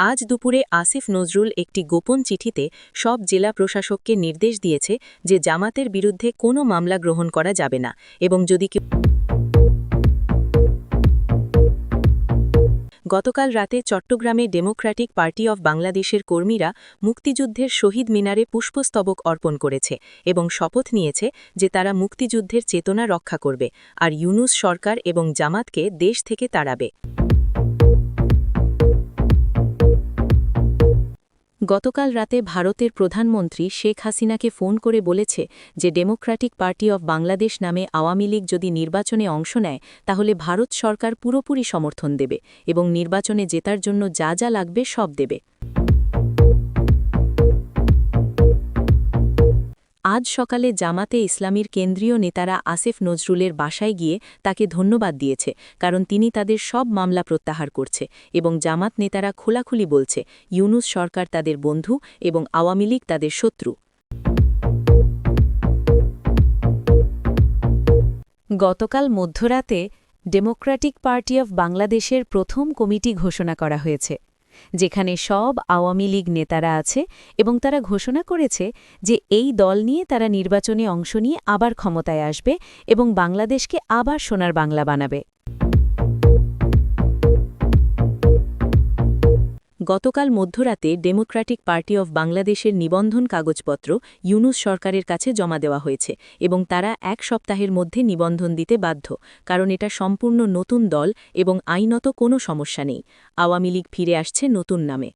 আজ দুপুরে আসিফ নজরুল একটি গোপন চিঠিতে সব জেলা প্রশাসককে নির্দেশ দিয়েছে যে জামাতের বিরুদ্ধে কোনো মামলা গ্রহণ করা যাবে না এবং যদি কেউ গতকাল রাতে চট্টগ্রামে ডেমোক্র্যাটিক পার্টি অফ বাংলাদেশের কর্মীরা মুক্তিযুদ্ধের শহীদ মিনারে পুষ্পস্তবক অর্পণ করেছে এবং শপথ নিয়েছে যে তারা মুক্তিযুদ্ধের চেতনা রক্ষা করবে, আর ইউনুস সরকার এবং জামাতকে দেশ থেকে তাড়াবে। গতকাল রাতে ভারতের প্রধানমন্ত্রী শেখ হাসিনাকে ফোন করে বলেছে যে ডেমোক্র্যাটিক পার্টি অব বাংলাদেশ নামে আওয়ামী লীগ যদি নির্বাচনে অংশ নেয়, তাহলে ভারত সরকার পুরোপুরি সমর্থন দেবে এবং নির্বাচনে জেতার জন্য যা যা লাগবে সব দেবে। আজ সকালে জামাতে ইসলামীর কেন্দ্রীয় নেতারা আসিফ নজরুলের বাসায় গিয়ে তাকে ধন্যবাদ দিয়েছে, কারণ তিনি তাদের সব মামলা প্রত্যাহার করছে এবং জামাত নেতারা খোলাখুলি বলছে, ইউনুস সরকার তাদের বন্ধু এবং আওয়ামী লীগ তাদের শত্রু। গতকাল মধ্যরাতে ডেমোক্র্যাটিক পার্টি অফ বাংলাদেশের প্রথম কমিটি ঘোষণা করা হয়েছে। যেখানে সব আওয়ামী লীগ নেতারা আছে এবং তারা ঘোষণা করেছে যে এই দল নিয়ে তারা নির্বাচনে অংশ নিয়ে আবার ক্ষমতায় আসবে এবং বাংলাদেশকে আবার সোনার বাংলা বানাবে। গতকাল মধ্যরাতে ডেমোক্র্যাটিক পার্টি অব বাংলাদেশের নিবন্ধন কাগজপত্র ইউনুস সরকারের কাছে জমা দেওয়া হয়েছে এবং তারা এক সপ্তাহের মধ্যে নিবন্ধন দিতে বাধ্য, কারণ এটা সম্পূর্ণ নতুন দল এবং আইনত কোনো সমস্যা নেই। আওয়ামী লীগ ফিরে আসছে নতুন নামে।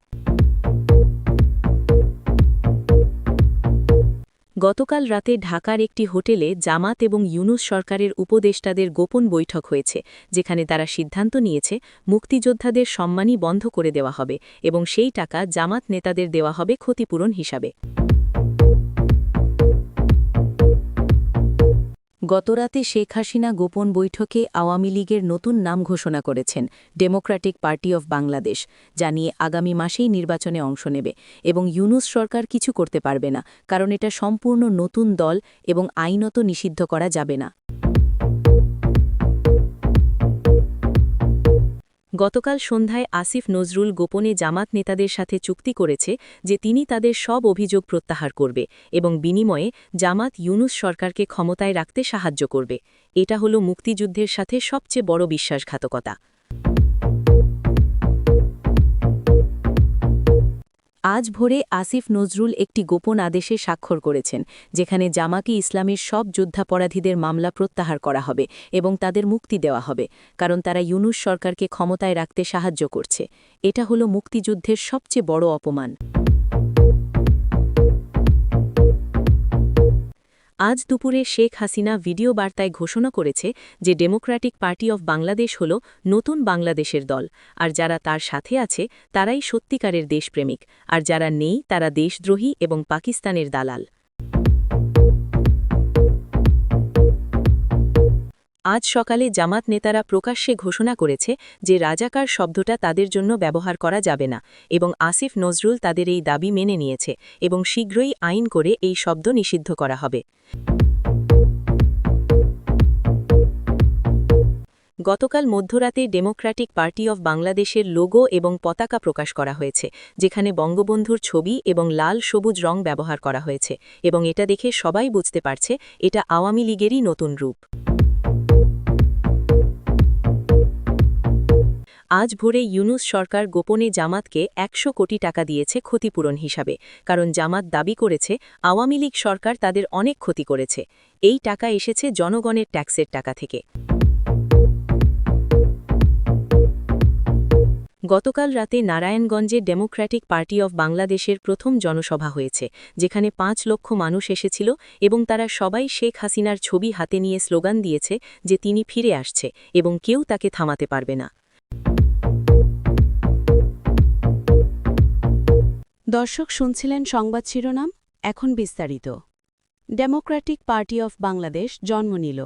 গতকাল রাতে ঢাকার একটি হোটেলে জামাত এবং ইউনুস সরকারের উপদেষ্টাদের গোপন বৈঠক হয়েছে, যেখানে তারা সিদ্ধান্ত নিয়েছে মুক্তিযোদ্ধাদের সম্মানই বন্ধ করে দেওয়া হবে এবং সেই টাকা জামাত নেতাদের দেওয়া হবে ক্ষতিপূরণ হিসাবে। গতরাতে শেখ হাসিনা গোপন বৈঠকে আওয়ামী লীগের নতুন নাম ঘোষণা করেছেন ডেমোক্র্যাটিক পার্টি অফ বাংলাদেশ জানিয়ে আগামী মাসেই নির্বাচনে অংশ নেবে এবং ইউনুস সরকার কিছু করতে পারবে না, কারণ এটা সম্পূর্ণ নতুন দল এবং আইনত নিষিদ্ধ করা যাবে না। গতকাল সন্ধ্যায় আসিফ নজরুল গোপনে জামাত নেতাদের সাথে চুক্তি করেছে যে তিনি তাদের সব অভিযোগ প্রত্যাহার করবে এবং বিনিময়ে জামাত ইউনুস সরকারকে ক্ষমতায় রাখতে সাহায্য করবে। এটা হল মুক্তিযুদ্ধের সাথে সবচেয়ে বড় বিশ্বাসঘাতকতা। আজ ভোরে আসিফ নজরুল একটি গোপন আদেশে স্বাক্ষর করেছেন, যেখানে জামাকি ইসলামের সব যুদ্ধাপরাধীদের মামলা প্রত্যাহার করা হবে এবং তাদের মুক্তি দেওয়া হবে, কারণ তারা ইউনুস সরকারকে ক্ষমতায় রাখতে সাহায্য করছে। এটা হলো মুক্তিযুদ্ধের সবচেয়ে বড় অপমান। আজ দুপুরে শেখ হাসিনা ভিডিও বার্তায় ঘোষণা করেছে যে ডেমোক্র্যাটিক পার্টি অব বাংলাদেশ হল নতুন বাংলাদেশের দল, আর যারা তার সাথে আছে, তারাই সত্যিকারের দেশপ্রেমিক, আর যারা নেই, তারা দেশদ্রোহী এবং পাকিস্তানের দালাল। আজ সকালে জামাত নেতারা প্রকাশ্যে ঘোষণা করেছে যে রাজাকার শব্দটা তাদের জন্য ব্যবহার করা যাবে না এবং আসিফ নজরুল তাদের এই দাবি মেনে নিয়েছে এবং শীঘ্রই আইন করে এই শব্দ নিষিদ্ধ করা হবে। গতকাল মধ্যরাতে ডেমোক্র্যাটিক পার্টি অফ বাংলাদেশের লোগো এবং পতাকা প্রকাশ করা হয়েছে, যেখানে বঙ্গবন্ধুর ছবি এবং লাল সবুজ রং ব্যবহার করা হয়েছে এবং এটা দেখে সবাই বুঝতে পারছে এটা আওয়ামী লীগেরই নতুন রূপ। আজ ভোরে ইউনুস সরকার গোপনে জামাতকে একশো কোটি টাকা দিয়েছে ক্ষতিপূরণ হিসাবে, কারণ জামাত দাবি করেছে আওয়ামী লীগ সরকার তাদের অনেক ক্ষতি করেছে। এই টাকা এসেছে জনগণের ট্যাক্সের টাকা থেকে। গতকাল রাতে নারায়ণগঞ্জে ডেমোক্র্যাটিক পার্টি অফ বাংলাদেশের প্রথম জনসভা হয়েছে, যেখানে পাঁচ লক্ষ মানুষ এসেছিল এবং তারা সবাই শেখ হাসিনার ছবি হাতে নিয়ে স্লোগান দিয়েছে যে তিনি ফিরে আসছে এবং কেউ তাকে থামাতে পারবে না। দর্শক শুনছিলেন সংবাদ শিরোনাম, এখন বিস্তারিত। ডেমোক্র্যাটিক পার্টি অফ বাংলাদেশ জন্ম নিল।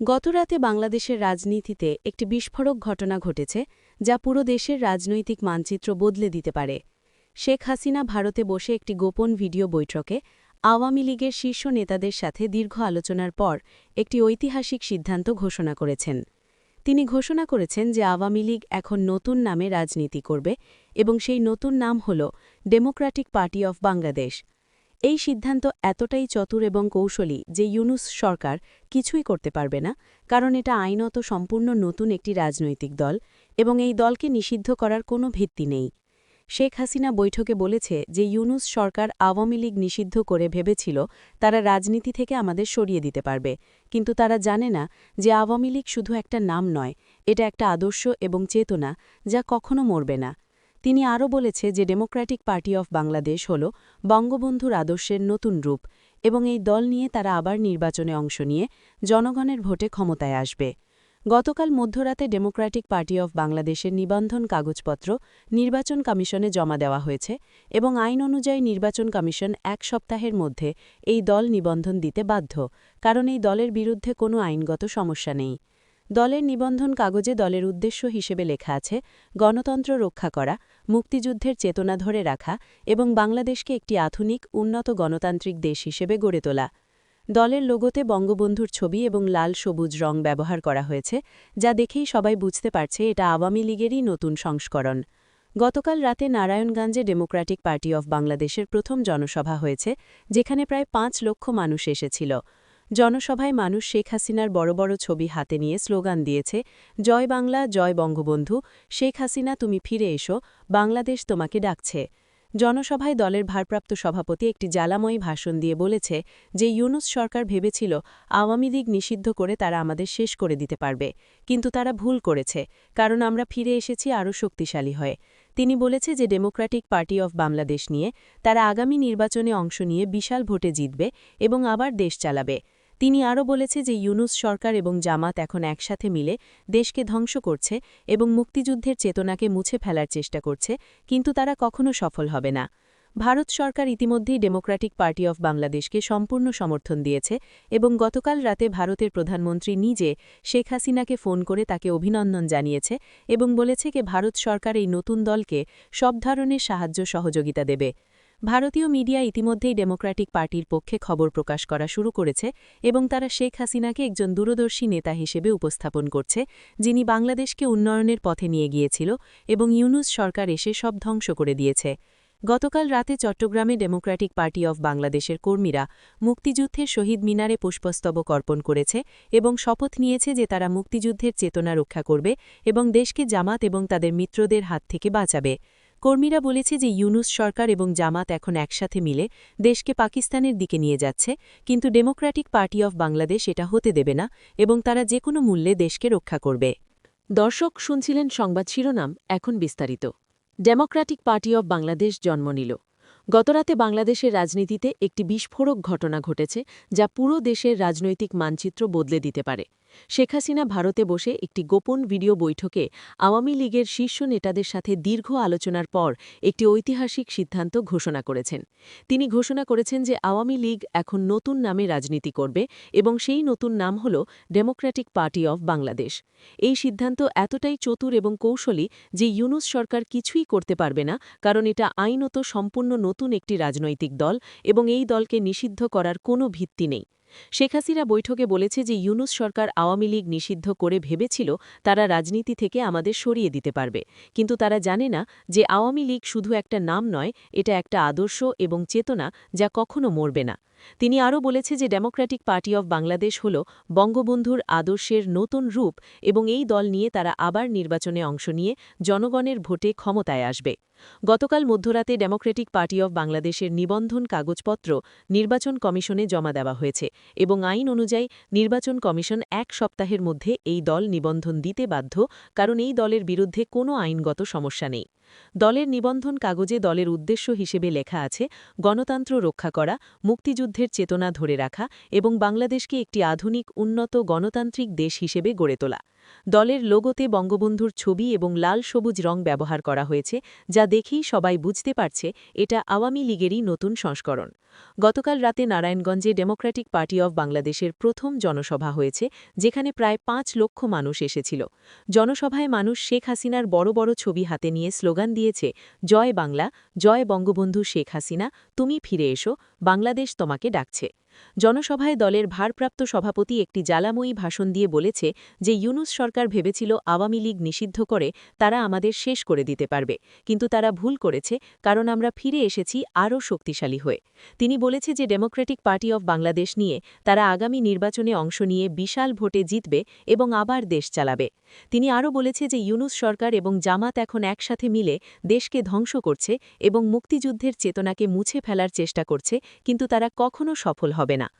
গতরাতে বাংলাদেশের রাজনীতিতে একটি বিস্ফোরক ঘটনা ঘটেছে, যা পুরো দেশের রাজনৈতিক মানচিত্র বদলে দিতে পারে। শেখ হাসিনা ভারতে বসে একটি গোপন ভিডিও বৈঠকে আওয়ামী লীগের শীর্ষ নেতাদের সাথে দীর্ঘ আলোচনার পর একটি ঐতিহাসিক সিদ্ধান্ত ঘোষণা করেছেন। তিনি ঘোষণা করেছেন যে আওয়ামী লীগ এখন নতুন নামে রাজনীতি করবে এবং সেই নতুন নাম হল ডেমোক্র্যাটিক পার্টি অফ বাংলাদেশ। এই সিদ্ধান্ত এতটাই চতুর এবং কৌশলী যে ইউনুস সরকার কিছুই করতে পারবে না, কারণ এটা আইনত সম্পূর্ণ নতুন একটি রাজনৈতিক দল এবং এই দলকে নিষিদ্ধ করার কোনো ভিত্তি নেই। শেখ হাসিনা বৈঠকে বলেছে যে ইউনুস সরকার আওয়ামী লীগ নিষিদ্ধ করে ভেবেছিল তারা রাজনীতি থেকে আমাদের সরিয়ে দিতে পারবে। কিন্তু তারা জানে না যে আওয়ামী লীগ শুধু একটা নাম নয়, এটা একটা আদর্শ এবং চেতনা যা কখনো মরবে না। তিনি আরও বলেছে যে ডেমোক্র্যাটিক পার্টি অফ বাংলাদেশ হল বঙ্গবন্ধুর আদর্শের নতুন রূপ এবং এই দল নিয়ে তারা আবার নির্বাচনে অংশ নিয়ে জনগণের ভোটে ক্ষমতায় আসবে। গতকাল মধ্যরাতে ডেমোক্র্যাটিক পার্টি অফ বাংলাদেশের নিবন্ধন কাগজপত্র নির্বাচন কমিশনে জমা দেওয়া হয়েছে এবং আইন অনুযায়ী নির্বাচন কমিশন এক সপ্তাহের মধ্যে এই দল নিবন্ধন দিতে বাধ্য, কারণ এই দলের বিরুদ্ধে কোনো আইনগত সমস্যা নেই। দলের নিবন্ধন কাগজে দলের উদ্দেশ্য হিসেবে লেখা আছে, গণতন্ত্র রক্ষা করা, মুক্তিযুদ্ধের চেতনা ধরে রাখা এবং বাংলাদেশকে একটি আধুনিক, উন্নত গণতান্ত্রিক দেশ হিসেবে গড়ে তোলা। দলের লোগোতে বঙ্গবন্ধুর ছবি এবং লাল সবুজ রং ব্যবহার করা হয়েছে, যা দেখেই সবাই বুঝতে পারছে এটা আওয়ামী লীগেরই নতুন সংস্করণ। গতকাল রাতে নারায়ণগঞ্জে ডেমোক্র্যাটিক পার্টি অফ বাংলাদেশের প্রথম জনসভা হয়েছে, যেখানে প্রায় পাঁচ লক্ষ মানুষ এসেছিল। জনসভায় মানুষ শেখ হাসিনার বড় বড় ছবি হাতে নিয়ে স্লোগান দিয়েছে, জয় বাংলা, জয় বঙ্গবন্ধু, শেখ হাসিনা তুমি ফিরে এসো, বাংলাদেশ তোমাকে ডাকছে। জনসভায় দলের ভারপ্রাপ্ত সভাপতি একটি জ্বালাময়ী ভাষণ দিয়ে বলেছে যে ইউনুস সরকার ভেবেছিল আওয়ামী লীগ নিষিদ্ধ করে তারা আমাদের শেষ করে দিতে পারবে। কিন্তু তারা ভুল করেছে, কারণ আমরা ফিরে এসেছি আরও শক্তিশালী হয়ে। তিনি বলেছে যে ডেমোক্র্যাটিক পার্টি অফ বাংলাদেশ নিয়ে তারা আগামী নির্বাচনে অংশ নিয়ে বিশাল ভোটে জিতবে এবং আবার দেশ চালাবে। তিনি আরও বলেছে যে ইউনুস সরকার এবং জামাত এখন একসাথে মিলে দেশকে ধ্বংস করছে এবং মুক্তিযুদ্ধের চেতনাকে মুছে ফেলার চেষ্টা করছে, কিন্তু তারা কখনো সফল হবে না। ভারত সরকার ইতিমধ্যেই ডেমোক্র্যাটিক পার্টি অফ বাংলাদেশকে সম্পূর্ণ সমর্থন দিয়েছে এবং গতকাল রাতে ভারতের প্রধানমন্ত্রী নিজে শেখ হাসিনাকে ফোন করে তাকে অভিনন্দন জানিয়েছে এবং বলেছে যে ভারত সরকার এই নতুন দলকে সব ধরনের সাহায্য সহযোগিতা দেবে। ভারতীয় মিডিয়া ইতিমধ্যেই ডেমোক্র্যাটিক পার্টির পক্ষে খবর প্রকাশ করা শুরু করেছে এবং তারা শেখ হাসিনাকে একজন দূরদর্শী নেতা হিসেবে উপস্থাপন করছে, যিনি বাংলাদেশকে উন্নয়নের পথে নিয়ে গিয়েছিল এবং ইউনুস সরকার এসে সব ধ্বংস করে দিয়েছে। গতকাল রাতে চট্টগ্রামে ডেমোক্র্যাটিক পার্টি অফ বাংলাদেশের কর্মীরা মুক্তিযুদ্ধের শহীদ মিনারে পুষ্পস্তবক অর্পণ করেছে এবং শপথ নিয়েছে যে তারা মুক্তিযুদ্ধের চেতনা রক্ষা করবে এবং দেশকে জামাত এবং তাদের মিত্রদের হাত থেকে বাঁচাবে। কর্মীরা বলেছে যে ইউনুস সরকার এবং জামাত এখন একসাথে মিলে দেশকে পাকিস্তানের দিকে নিয়ে যাচ্ছে, কিন্তু ডেমোক্র্যাটিক পার্টি অফ বাংলাদেশ এটা হতে দেবে না এবং তারা যে কোনো মূল্যে দেশকে রক্ষা করবে। দর্শক, শুনছিলেন সংবাদ শিরোনাম, এখন বিস্তারিত। ডেমোক্র্যাটিক পার্টি অব বাংলাদেশ জন্ম নিল। গতরাতে বাংলাদেশের রাজনীতিতে একটি বিস্ফোরক ঘটনা ঘটেছে যা পুরো দেশের রাজনৈতিক মানচিত্র বদলে দিতে পারে। শেখ হাসিনা ভারতে বসে একটি গোপন ভিডিও বৈঠকে আওয়ামী লীগের শীর্ষ নেতাদের সাথে দীর্ঘ আলোচনার পর একটি ঐতিহাসিক সিদ্ধান্ত ঘোষণা করেছেন। তিনি ঘোষণা করেছেন যে আওয়ামী লীগ এখন নতুন নামে রাজনীতি করবে এবং সেই নতুন নাম হল ডেমোক্র্যাটিক পার্টি অব বাংলাদেশ। এই সিদ্ধান্ত এতটাই চতুর এবং কৌশলী যে ইউনুস সরকার কিছুই করতে পারবে না, কারণ এটা আইনত সম্পূর্ণ নতুন একটি রাজনৈতিক দল এবং এই দলকে নিষিদ্ধ করার কোনো ভিত্তি নেই। শেখ হাসিনা বৈঠকে বলেছে যে ইউনুস সরকার আওয়ামী লীগ নিষিদ্ধ করে ভেবেছিল তারা রাজনীতি থেকে আমাদের সরিয়ে দিতে পারবে। কিন্তু তারা জানে না যে আওয়ামী লীগ শুধু একটা নাম নয়, এটা একটা আদর্শ এবং চেতনা যা কখনো মরবে না। তিনি আরও বলেছে যে ডেমোক্র্যাটিক পার্টি অব বাংলাদেশ হল বঙ্গবন্ধুর আদর্শের নতুন রূপ এবং এই দল নিয়ে তারা আবার নির্বাচনে অংশ নিয়ে জনগণের ভোটে ক্ষমতায় আসবে। গতকাল মধ্যরাতে ডেমোক্রেটিক পার্টি অব বাংলাদেশের নিবন্ধন কাগজপত্র নির্বাচন কমিশনে জমা দেওয়া হয়েছে এবং আইন অনুযায়ী নির্বাচন কমিশন এক সপ্তাহের মধ্যে এই দল নিবন্ধন দিতে বাধ্য, কারণ এই দলের বিরুদ্ধে কোনো আইনগত সমস্যা নেই। দলের নিবন্ধন কাগজে দলের উদ্দেশ্য হিসেবে লেখা আছে, গণতন্ত্র রক্ষা করা, মুক্তিযুদ্ধের চেতনা ধরে রাখা এবং বাংলাদেশকে একটি আধুনিক, উন্নত, গণতান্ত্রিক দেশ হিসেবে গড়ে তোলা। দলের লোগোতে বঙ্গবন্ধুর ছবি এবং লাল সবুজ রং ব্যবহার করা হয়েছে, যা দেখেই সবাই বুঝতে পারছে এটা আওয়ামী লীগেরই নতুন সংস্করণ। গতকাল রাতে নারায়ণগঞ্জে ডেমোক্র্যাটিক পার্টি অব বাংলাদেশের প্রথম জনসভা হয়েছে, যেখানে প্রায় পাঁচ লক্ষ মানুষ এসেছিল। জনসভায় মানুষ শেখ হাসিনার বড় বড় ছবি হাতে নিয়ে স্লোগান দিয়েছে, জয় বাংলা, জয় বঙ্গবন্ধু শেখ হাসিনা, তুমি ফিরে এসো, বাংলাদেশ তোমাকে ডাকছে। জনসভায় দলের ভারপ্রাপ্ত সভাপতি একটি জ্বালাময়ী ভাষণ দিয়ে বলেছে যে, ইউনুস সরকার ভেবেছিল আওয়ামী লীগ নিষিদ্ধ করে তারা আমাদের শেষ করে দিতে পারবে। কিন্তু তারা ভুল করেছে, কারণ আমরা ফিরে এসেছি আরও শক্তিশালী হয়ে। তিনি বলেছে যে, ডেমোক্রেটিক পার্টি অব বাংলাদেশ নিয়ে তারা আগামী নির্বাচনে অংশ নিয়ে বিশাল ভোটে জিতবে এবং আবার দেশ চালাবে। তিনি আরও বলেছে যে, ইউনুস সরকার এবং জামাত এখন একসাথে মিলে দেশকে ধ্বংস করছে এবং মুক্তিযুদ্ধের চেতনাকে মুছে ফেলার চেষ্টা করছে, কিন্তু তারা কখনো সফল হবে না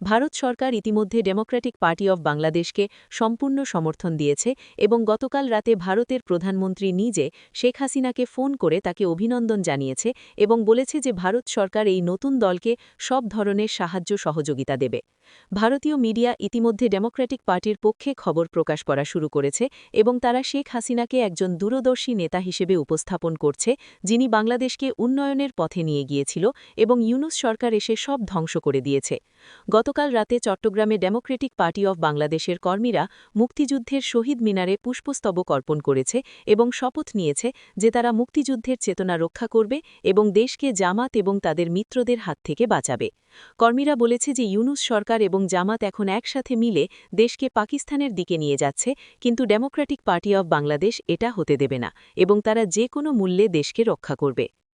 ভারত সরকার ইতিমধ্যে ডেমোক্রেটিক পার্টি অব বাংলাদেশকে সম্পূর্ণ সমর্থন দিয়েছে এবং গতকাল রাতে ভারতের প্রধানমন্ত্রী নিজে শেখ হাসিনাকে ফোন করে তাকে অভিনন্দন জানিয়েছে এবং বলেছে যে ভারত সরকার এই নতুন দলকে সব ধরনের সাহায্য সহযোগিতা দেবে। ভারতীয় মিডিয়া ইতিমধ্যে ডেমোক্রেটিক পার্টির পক্ষে খবর প্রকাশ করা শুরু করেছে এবং তারা শেখ হাসিনাকে একজন দূরদর্শী নেতা হিসেবে উপস্থাপন করছে, যিনি বাংলাদেশকে উন্নয়নের পথে নিয়ে গিয়েছিল এবং ইউনুস সরকার এসে সব ধ্বংস করে দিয়েছে। গতকাল রাতে চট্টগ্রামে ডেমোক্রেটিক পার্টি অব বাংলাদেশের কর্মীরা মুক্তিযুদ্ধের শহীদ মিনারে পুষ্পস্তবক অর্পণ করেছে এবং শপথ নিয়েছে যে তারা মুক্তিযুদ্ধের চেতনা রক্ষা করবে এবং দেশকে জামাত এবং তাদের মিত্রদের হাত থেকে বাঁচাবে। কর্মীরা বলেছে যে ইউনুস সরকার এবং জামাত এখন একসাথে মিলে দেশকে পাকিস্তানের দিকে নিয়ে যাচ্ছে, কিন্তু ডেমোক্রেটিক পার্টি অব বাংলাদেশ এটা হতে দেবে না এবং তারা যে কোনো মূল্যে দেশকে রক্ষা করবে।